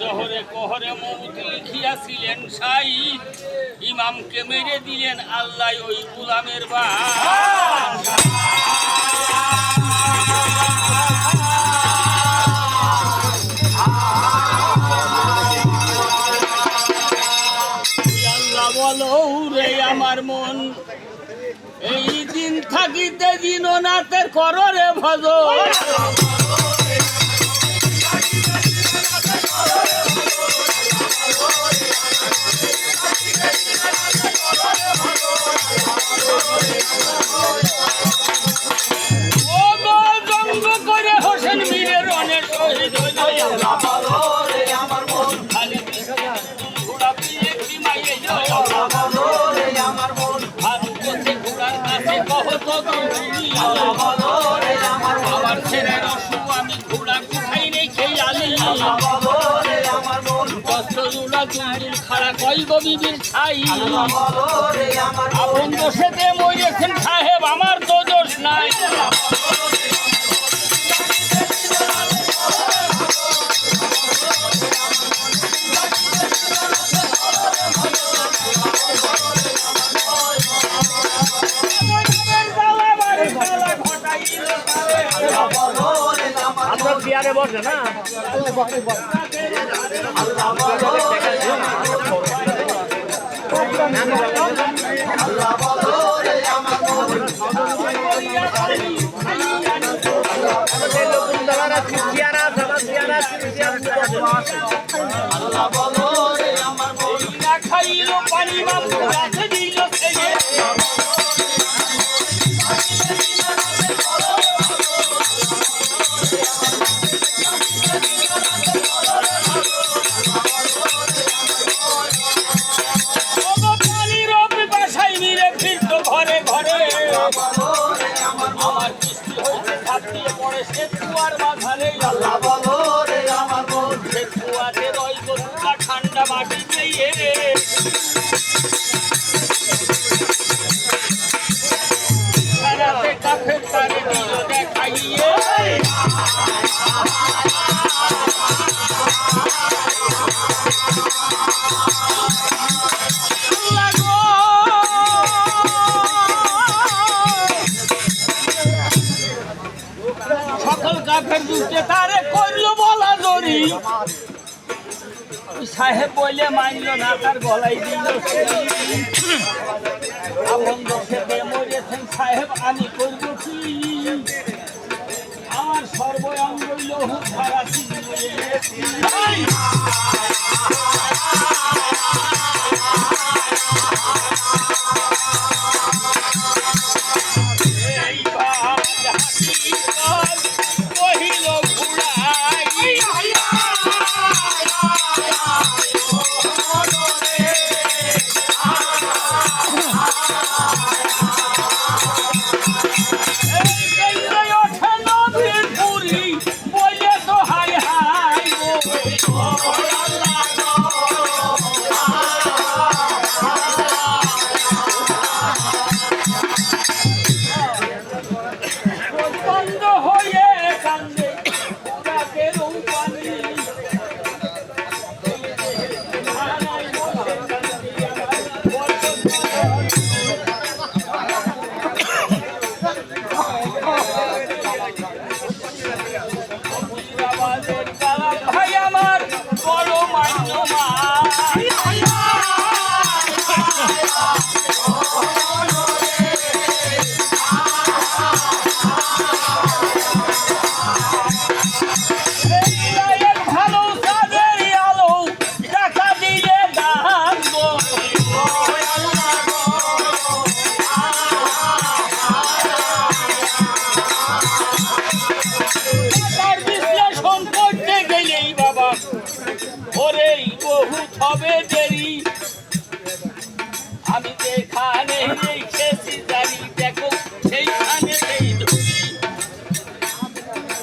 জহরে কোহরে মৌত লিখিয়াছিলেন সাই, ইমামকে মেরে দিলেন আল্লাহ ওই গুলামের বা আল্লাহ বলো আমার মন থাকিতে দিন নাতের কররে ভজ জঙ্গ করে হোসেন মীরের অনেক। জোড়া দুদিন খাড়া কইব বিবির আমার তো দোষ নাই। আমরা চেয়ারে বসে না? আছে চেয়ার আছে আমার না খাইল পানি মামু ঠান্ডা মাটি দিয়ে রে কাফের তারে দেখাইয়ে কাফের দুষ্টে তারে করল বলা ওই সাহেব বলে মানল না, তার গলাই দিল আপন দোষে মরেছেন সাহেব, আমি করব কি? আমার সর্বঙ্গ লহু ছাড়া Oh,